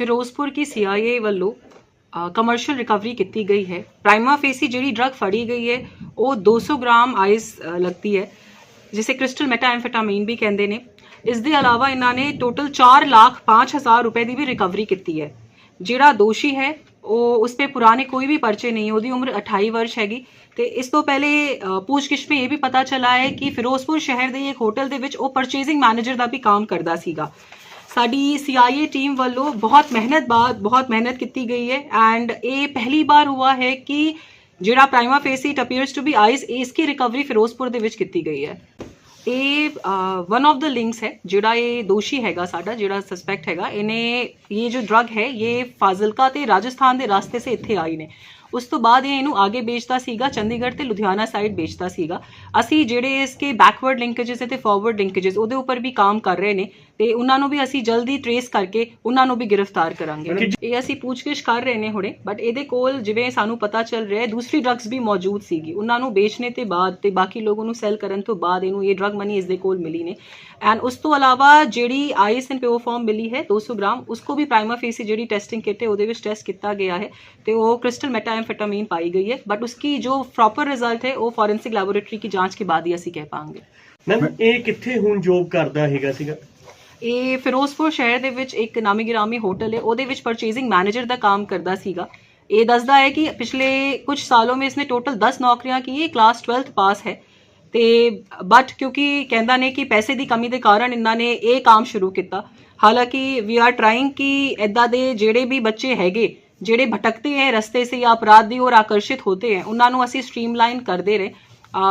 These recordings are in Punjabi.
ਫਿਰੋਜ਼ਪੁਰ ਕੀ ਸੀਆਈਏ ਵੱਲੋਂ ਕਮਰਸ਼ੀਅਲ ਰਿਕਵਰੀ ਕੀਤੀ ਗਈ ਹੈ। ਪ੍ਰਾਈਮਾ ਫੇਸੀ ਜਿਹੜੀ ਡਰਗ ਫੜੀ ਗਈ ਹੈ ਉਹ 200 ਗ੍ਰਾਮ ਆਈਸ ਲੱਗਦੀ ਹੈ ਜਿਸੇ ਕ੍ਰਿਸਟਲ ਮੈਟਾਐਮਫੈਟਾਮੀਨ ਵੀ ਕਹਿੰਦੇ ਨੇ। ਇਸ ਦੇ ਇਲਾਵਾ ਇਹਨਾਂ ਨੇ ਟੋਟਲ 4 ਲੱਖ 5000 ਰੁਪਏ ਦੀ ਵੀ ਰਿਕਵਰੀ ਕੀਤੀ ਹੈ। ਜਿਹੜਾ ਦੋਸ਼ੀ ਹੈ ਉਹ ਉਸ ਤੇ ਪੁਰਾਣੇ ਕੋਈ ਵੀ ਪਰਚੇ ਨਹੀਂ ਉਹਦੀ ਉਮਰ 28 ਵਰਸ਼ ਹੈਗੀ। ਤੇ ਇਸ ਤੋਂ ਪਹਿਲੇ ਅ, ਪੁੱਛਗਿੱਛ ਵਿੱਚ ਇਹ ਵੀ ਪਤਾ ਚੱਲਾ ਹੈ ਕਿ ਫਿਰੋਜ਼ਪੁਰ ਸ਼ਹਿਰ ਦੇ ਇੱਕ ਹੋਟਲ ਦੇ ਵਿੱਚ ਉਹ ਪਰਚੇਜ਼ਿੰਗ ਮੈਨੇਜਰ ਦਾ ਵੀ ਕੰਮ ਕਰਦਾ ਸੀਗਾ। ਸਾਡੀ ਸੀਆਈਏ ਟੀਮ ਵੱਲੋਂ ਬਹੁਤ ਮਿਹਨਤ ਬਾਅਦ ਬਹੁਤ ਮਿਹਨਤ ਕੀਤੀ ਗਈ ਹੈ ਐਂਡ ਇਹ ਪਹਿਲੀ ਵਾਰ ਹੋਇਆ ਹੈ ਕਿ ਜਿਹੜਾ prima facie it appears to be ice ਇਸ ਕੀ ਰਿਕਵਰੀ ਫਿਰੋਜ਼ਪੁਰ ਦੇ ਵਿੱਚ ਕੀਤੀ ਗਈ ਹੈ। ਇਹ ਵਨ ਆਫ ਦਾ ਲਿੰਕਸ ਹੈ, ਜਿਹੜਾ ਇਹ ਦੋਸ਼ੀ ਹੈਗਾ ਸਾਡਾ, ਜਿਹੜਾ ਸਸਪੈਕਟ ਹੈਗਾ, ਇਹਨੇ, ਇਹ ਜੋ ਡਰਗ ਹੈ, ਇਹ ਫਾਜ਼ਿਲਕਾ ਤੇ ਰਾਜਸਥਾਨ ਦੇ ਰਸਤੇ ਸੇ ਇੱਥੇ ਆਈ ਨੇ। ਉਸ ਤੋਂ ਬਾਅਦ ਇਹ ਇਹਨੂੰ ਅੱਗੇ ਵੇਚਦਾ ਸੀਗਾ ਚੰਡੀਗੜ੍ਹ ਤੇ ਲੁਧਿਆਣਾ ਸਾਈਡ ਵੇਚਦਾ ਸੀਗਾ। ਅਸੀਂ ਜਿਹੜੇ ਇਸਕੇ ਬੈਕਵਰਡ ਲਿੰਕੇजेस ਤੇ ਫਾਰਵਰਡ ਲਿੰਕੇजेस ਉਹਦੇ ਉੱਪਰ ਵੀ ਕੰਮ ਕਰ ਰਹੇ ਨੇ ਤੇ ਉਹਨਾਂ ਨੂੰ ਵੀ ਅਸੀਂ ਜਲਦੀ ਟ੍ਰੇਸ ਕਰਕੇ ਉਹਨਾਂ ਨੂੰ ਵੀ ਗ੍ਰਿਫਤਾਰ ਕਰਾਂਗੇ। ਇਹ ਅਸੀਂ ਪੁੱਛਗਿਛ ਕਰ ਰਹੇ ਨੇ ਹੁਣੇ ਬਟ ਇਹਦੇ ਕੋਲ ਜਿਵੇਂ ਸਾਨੂੰ ਪਤਾ ਚੱਲ ਰਿਹਾ ਹੈ ਦੂਸਰੀ ਡਰੱਗਸ ਵੀ ਮੌਜੂਦ ਸੀਗੀ। ਉਹਨਾਂ ਨੂੰ ਵੇਚਣੇ ਤੇ ਬਾਅਦ ਤੇ ਬਾਕੀ ਲੋਕਾਂ ਨੂੰ ਸੈਲ ਕਰਨ ਤੋਂ ਬਾਅਦ ਇਹਨੂੰ ਇਹ ਡਰੱਗ ਮਨੀ ਇਸ ਦੇ ਕੋਲ ਮਿਲੀ ਨੇ। ਐਂਡ ਉਸ ਤੋਂ ਇਲਾਵਾ ਜਿਹੜੀ ਆਈਐਸ ਐਂਡ ਪੀਓ ਫਾਰਮ ਮਿਲੀ ਹੈ 200 ਗ੍ਰਾਮ ਉਸਕੋ ਵੀ ਪ੍ਰਾਈਮਰ ਫੇਸੀ ਜਿਹੜੀ ਟੈਸਟਿੰਗ ਕਿਟ ਹੈ ਉਹਦੇ ਵਿੱਚ ਟੈਸਟ ਕੀਤਾ ਗਿਆ ਹੈ ਤੇ ਉਹ ਕ੍ਰਿਸਟਲ ਮੈਟਾ एम्फेटामीन पाई गई है बट उसकी जो ਪ੍ਰੋਪਰ ਰਿਜ਼ਲਟ ਹੈ ਉਹ ਫੋਰੈਂਸਿਕ ਲੈਬੋਰੇਟਰੀ ਦੀ ਜਾਂਚ ਕੇ ਬਾਅਦ ਹੀ ਅਸੀਂ ਕਹਿ ਪਾਵਾਂਗੇ। ਮੈਮ ਇਹ ਕਿੱਥੇ ਹੁਣ ਜੋਬ ਕਰਦਾ ਹੈਗਾ ਸੀਗਾ? ਇਹ ਫਿਰੋਜ਼ਪੁਰ ਸ਼ਹਿਰ ਦੇ ਵਿੱਚ ਇੱਕ ਨਾਮੀ ਗਿਰਾਮੀ ਹੋਟਲ ਹੈ ਉਹਦੇ ਵਿੱਚ ਪਰਚੇਜ਼ਿੰਗ ਮੈਨੇਜਰ ਦਾ ਕੰਮ ਕਰਦਾ ਸੀਗਾ। ਇਹ ਦੱਸਦਾ ਹੈ ਕਿ ਪਿਛਲੇ ਕੁਝ ਸਾਲੋਂ ਮੇਂ ਇਸਨੇ 10 ਨੌਕਰੀਆਂ ਕੀ ਹੈ ਕਲਾਸ 12th ਪਾਸ ਹੈ। ਤੇ ਬਟ ਕਿਉਂਕਿ ਕਹਿੰਦਾ ਨੇ ਕਿ ਪੈਸੇ ਦੀ ਕਮੀ ਦੇ ਕਾਰਨ ਇਹਨਾਂ ਨੇ ਇਹ ਕੰਮ ਸ਼ੁਰੂ ਕੀਤਾ। ਹਾਲਾਂਕਿ ਵੀ ਆਰ ਟ੍ਰਾਈਂਗ ਕਿ ਐਦਾਂ ਦੇ ਜਿਹੜੇ ਵੀ ਬੱਚੇ ਹੈਗੇ ਜਿਹੜੇ ਭਟਕਤੇ ਹੈ, ਰਸਤੇ ਸੇ ਜਾਂ ਅਪਰਾਧ ਦੀ ओर ਆਕਰਸ਼ਿਤ ਹੋਤੇ ਹੈ, ਉਹਨਾਂ ਨੂੰ ਅਸੀਂ ਸਟ੍ਰੀਮਲਾਈਨ ਕਰਦੇ ਰਹੇ।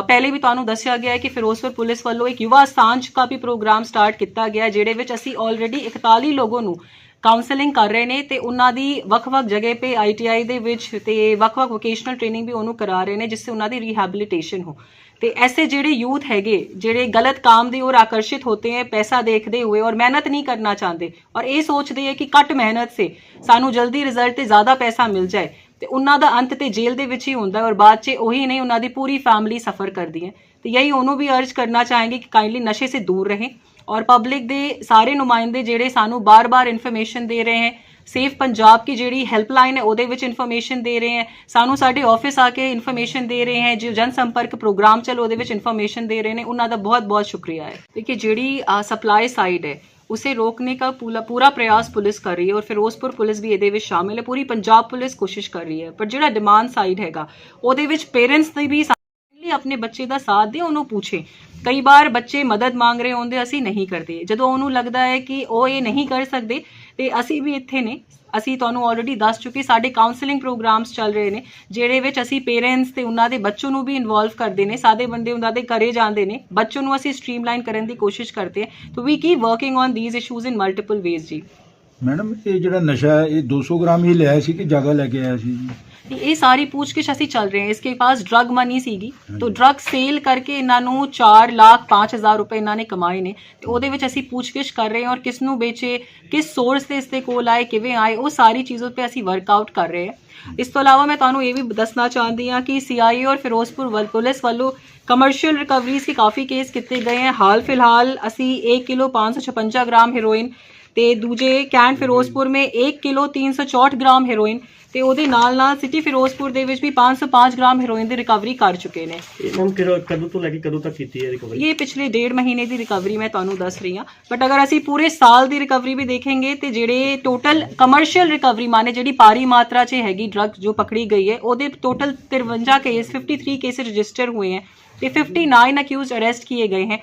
ਪਹਿਲੇ ਵੀ ਤੁਹਾਨੂੰ ਦੱਸਿਆ ਗਿਆ ਹੈ ਕਿ ਫਿਰੋਜ਼ਪੁਰ ਪੁਲਿਸ ਵੱਲੋਂ ਇੱਕ ਯੁਵਾ ਸਾਂਝ ਦਾ ਵੀ ਪ੍ਰੋਗਰਾਮ ਸਟਾਰਟ ਕੀਤਾ ਗਿਆ, ਜਿਹੜੇ ਵਿੱਚ ਅਸੀਂ ਆਲਰੇਡੀ 41 ਲੋਗੋ ਨੂੰ ਕਾਉਂਸਲਿੰਗ ਕਰ ਰਹੇ ਨੇ ਤੇ ਉਹਨਾਂ ਦੀ ਵੱਖ-ਵੱਖ ਜਗ੍ਹਾ ਤੇ ਆਈਟੀਆਈ ਦੇ ਵਿੱਚ ਤੇ ਵੱਖ-ਵੱਖ ਵੋਕੇਸ਼ਨਲ ਟ੍ਰੇਨਿੰਗ ਵੀ ਉਹਨੂੰ ਕਰਾ ਰਹੇ ਨੇ, ਜਿਸ ਸੇ ਉਹਨਾਂ ਦੀ ਰੀਹੈਬਿਲਿਟੇਸ਼ਨ ਹੋ। ਤੇ ਐਸੇ ਜਿਹੜੇ ਯੂਥ ਹੈਗੇ, ਜਿਹੜੇ ਗਲਤ ਕੰਮ ਦੀ ਔਰ ਆਕਰਸ਼ਿਤ ਹੋਤੇ ਹੈ, ਪੈਸਾ ਦੇਖਦੇ ਹੋਏ ਔਰ ਮਿਹਨਤ ਨਹੀਂ ਕਰਨਾ ਚਾਹੁੰਦੇ ਔਰ ਇਹ ਸੋਚਦੇ ਹੈ ਕਿ ਘੱਟ ਮਿਹਨਤ ਸੇ ਸਾਨੂੰ ਜਲਦੀ ਰਿਜ਼ਲਟ ਤੇ ਜ਼ਿਆਦਾ ਪੈਸਾ ਮਿਲ ਜਾਏ ਤੇ ਉਹਨਾਂ ਦਾ ਅੰਤ ਤੇ ਜੇਲ੍ਹ ਦੇ ਵਿੱਚ ਹੀ ਹੁੰਦਾ ਔਰ ਬਾਅਦ 'ਚ ਉਹੀ ਨਹੀਂ, ਉਹਨਾਂ ਦੀ ਪੂਰੀ ਫੈਮਿਲੀ ਸਫਰ ਕਰਦੀ ਹੈ। ਤੇ ਯਹੀ ਉਹਨੂੰ ਵੀ ਅਰਜ ਕਰਨਾ ਚਾਹਾਂਗੇ ਕਿ ਕਾਈਂਡਲੀ ਨਸ਼ੇ ਸੇ ਦੂਰ ਰਹੇ ਔਰ ਪਬਲਿਕ ਦੇ ਸਾਰੇ ਨੁਮਾਇੰਦੇ ਜਿਹੜੇ ਸਾਨੂੰ ਬਾਰ-ਬਾਰ ਇਨਫੋਰਮੇਸ਼ਨ ਦੇ ਰਹੇ ਹੈ ਸੇਫ ਪੰਜਾਬ ਕੀ ਜਿਹੜੀ ਹੈਲਪਲਾਈਨ ਹੈ ਉਹਦੇ ਵਿੱਚ ਇਨਫੋਰਮੇਸ਼ਨ ਦੇ ਰਹੇ ਹੈ, ਸਾਨੂੰ ਸਾਡੇ ਆਫਿਸ ਆ ਕੇ ਇਨਫੋਰਮੇਸ਼ਨ ਦੇ ਰਹੇ ਹੈ, ਜੋ ਜਨ ਸੰਪਰਕ ਪ੍ਰੋਗਰਾਮ ਚੱਲ ਉਹਦੇ ਵਿੱਚ ਇਨਫੋਰਮੇਸ਼ਨ ਦੇ ਰਹੇ ਨੇ, ਉਹਨਾਂ ਦਾ ਬਹੁਤ-ਬਹੁਤ ਸ਼ੁਕਰੀਆ ਹੈ। ਦੇਖिए ਜਿਹੜੀ ਸਪਲਾਈ ਸਾਈਡ ਹੈ उसे रोकने का पूरा पूरा प्रयास पुलिस कर रही है और ਫਿਰੋਜ਼ਪੁਰ ਪੁਲਿਸ ਵੀ ਇਹਦੇ ਵਿੱਚ ਸ਼ਾਮਿਲ ਹੈ ਪੂਰੀ ਪੰਜਾਬ ਪੁਲਿਸ ਕੋਸ਼ਿਸ਼ ਕਰ ਰਹੀ ਹੈ ਪਰ ਜਿਹੜਾ ਡਿਮਾਂਡ ਸਾਈਡ ਹੈਗਾ ਉਹਦੇ ਵਿੱਚ ਪੇਰੈਂਟਸ ਦੀ ਵੀ ਲਈ ਆਪਣੇ ਬੱਚੇ ਦਾ ਸਾਥ ਦੇ, ਉਹਨੂੰ ਪੁੱਛੇ। ਕਈ ਵਾਰ ਬੱਚੇ ਮਦਦ ਮੰਗ ਰਹੇ ਹੁੰਦੇ, ਅਸੀਂ ਨਹੀਂ ਕਰਦੇ। ਜਦੋਂ ਉਹਨੂੰ ਲੱਗਦਾ ਹੈ ਕਿ ਉਹ ਇਹ ਨਹੀਂ ਕਰ ਸਕਦੇ, ਤੇ ਅਸੀਂ ਵੀ ਇੱਥੇ ਨੇ। ਅਸੀਂ ਤੁਹਾਨੂੰ ਆਲਰੇਡੀ ਦੱਸ ਚੁੱਕੇ, ਸਾਡੇ ਕਾਉਂਸਲਿੰਗ ਪ੍ਰੋਗਰਾਮਸ ਚੱਲ ਰਹੇ ਨੇ, ਜਿਹੜੇ ਵਿੱਚ ਅਸੀਂ ਪੇਰੈਂਟਸ ਤੇ ਉਹਨਾਂ ਦੇ ਬੱਚੋਂ ਨੂੰ ਵੀ ਇਨਵੋਲਵ ਕਰਦੇ ਨੇ ਸਾਦੇ ਬੰਦੇ ਉਹਨਾਂ ਦੇ ਘਰੇ ਜਾਂਦੇ ਨੇ। ਬੱਚੋਂ ਨੂੰ ਅਸੀਂ ਸਟ੍ਰੀਮਲਾਈਨ ਕਰਨ ਦੀ ਕੋਸ਼ਿਸ਼ ਕਰਦੇ ਹਾਂ। ਤੋ ਵੀ ਕੀ working on these issues in multiple ways ਜੀ। ਮੈਡਮ, ਇਹ ਜਿਹੜਾ ਨਸ਼ਾ ਇਹ 200 ਗ੍ਰਾਮ ਹੀ ਲਿਆਇਆ ਸੀ ਕਿ ਜ਼ਿਆਦਾ ਲੈ ਕੇ ਆਇਆ ਸੀ? ਜੀ ਤੇ ਇਹ ਸਾਰੀ ਪੁੱਛਗਿੱਛ ਅਸੀਂ ਚੱਲ ਰਹੇ ਹਾਂ। ਇਸਕੇ ਪਾਸ ਡਰਗ ਮਨੀ ਸੀਗੀ। ਤੋ ਡਰਗ ਸੇਲ ਕਰਕੇ ਇਹਨਾਂ ਨੂੰ 4 ਲੱਖ 5000 ਰੁਪਏ ਇਹਨਾਂ ਨੇ ਕਮਾਏ ਨੇ। ਤੇ ਉਹਦੇ ਵਿੱਚ ਅਸੀਂ ਪੁੱਛਗਿੱਛ ਕਰ ਰਹੇ ਹਾਂ ਔਰ ਕਿਸ ਨੂੰ ਵੇਚੇ ਕਿਸ ਸੋਰਸ ਤੇ ਇਸ ਕੋਲ ਆਏ ਕਿਵੇਂ ਆਏ ਉਹ ਸਾਰੀ ਚੀਜ਼ੋਂ ਤੇ ਅਸੀਂ ਵਰਕਆਊਟ ਕਰ ਰਹੇ ਹਾਂ। ਇਸ ਤੋਂ ਇਲਾਵਾ ਮੈਂ ਤੁਹਾਨੂੰ ਇਹ ਵੀ ਦੱਸਣਾ ਚਾਹੁੰਦੀ ਹਾਂ ਕਿ ਸੀਆਈਏ ਔਰ ਫਿਰੋਜ਼ਪੁਰ ਪੁਲਿਸ ਵੱਲੋਂ ਕਮਰਸ਼ੀਅਲ ਰਿਕਵਰੀਜ਼ ਕੇ ਕਾਫੀ ਕੇਸ ਕੀਤੇ ਗਏ ਹਨ ਹਾਲ ਫਿਲਹਾਲ ਅਸੀਂ 1 ਕਿਲੋ 556 ਗ੍ਰਾਮ ਹੈਰੋਇਨ ਤੇ ਦੂਜੇ ਕੈਂਟ ਫਿਰੋਜ਼ਪੁਰ ਮੇ 1 ਕਿਲੋ 364 ਗ੍ਰਾਮ ਹੈਰੋਇਨ ਤੇ ਉਹਦੇ ਨਾਲ ਨਾਲ ਸਿਟੀ ਫਿਰੋਜ਼ਪੁਰ ਦੇ ਵਿੱਚ ਵੀ 505 ਗ੍ਰਾਮ ਹੈਰੋਇਨ ਦੀ ਰਿਕਵਰੀ ਕਰ ਚੁੱਕੇ ਨੇ। ਇਹ ਮੈਮ ਕਦੋਂ ਤੋਂ ਲੈ ਕੇ ਕਦੋਂ ਤੱਕ ਕੀਤੀ ਹੈ ਰਿਕਵਰੀ ਇਹ ਪਿਛਲੇ ਡੇਢ ਮਹੀਨੇ ਦੀ ਰਿਕਵਰੀ ਮੈਂ ਤੁਹਾਨੂੰ ਦੱਸ ਰਹੀ ਹਾਂ। ਬਟ ਅਗਰ ਅਸੀਂ ਪੂਰੇ ਸਾਲ ਦੀ ਰਿਕਵਰੀ ਵੀ ਦੇਖਾਂਗੇ ਤੇ ਜਿਹੜੇ ਟੋਟਲ ਕਮਰਸ਼ੀਅਲ ਰਿਕਵਰੀ ਮਾਨੇ ਜਿਹੜੀ ਪਾਰੀ ਮਾਤਰਾ 'ਚ ਹੈਗੀ ਡਰੱਗ ਜੋ ਪਕੜੀ ਗਈ ਹੈ ਉਹਦੇ ਟੋਟਲ 53 ਕੇਸ 53 ਕੇਸ ਰਜਿਸਟਰ ਹੋਏ ਹੈ ਤੇ 59 ਅਕਿਊਜ਼ ਅਰੈਸਟ ਕੀਏ ਗਏ ਹਨ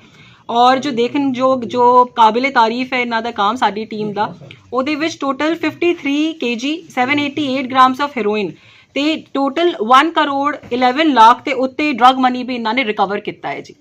ਔਰ ਜੋ ਦੇਖਣ ਜੋ ਜੋ ਕਾਬਿਲੇ ਤਾਰੀਫ ਹੈ ਇਹਨਾਂ ਦਾ ਕੰਮ ਸਾਡੀ ਟੀਮ ਦਾ, ਉਹਦੇ ਵਿੱਚ total 53 kg 788 grams of heroin ਤੇ ਟੋਟਲ 1 ਕਰੋੜ 11 ਲੱਖ ਤੇ ਉੱਤੇ ਡਰਗ ਮਨੀ ਵੀ ਇਹਨਾਂ ਨੇ ਰਿਕਵਰ ਕੀਤਾ ਹੈ ਜੀ।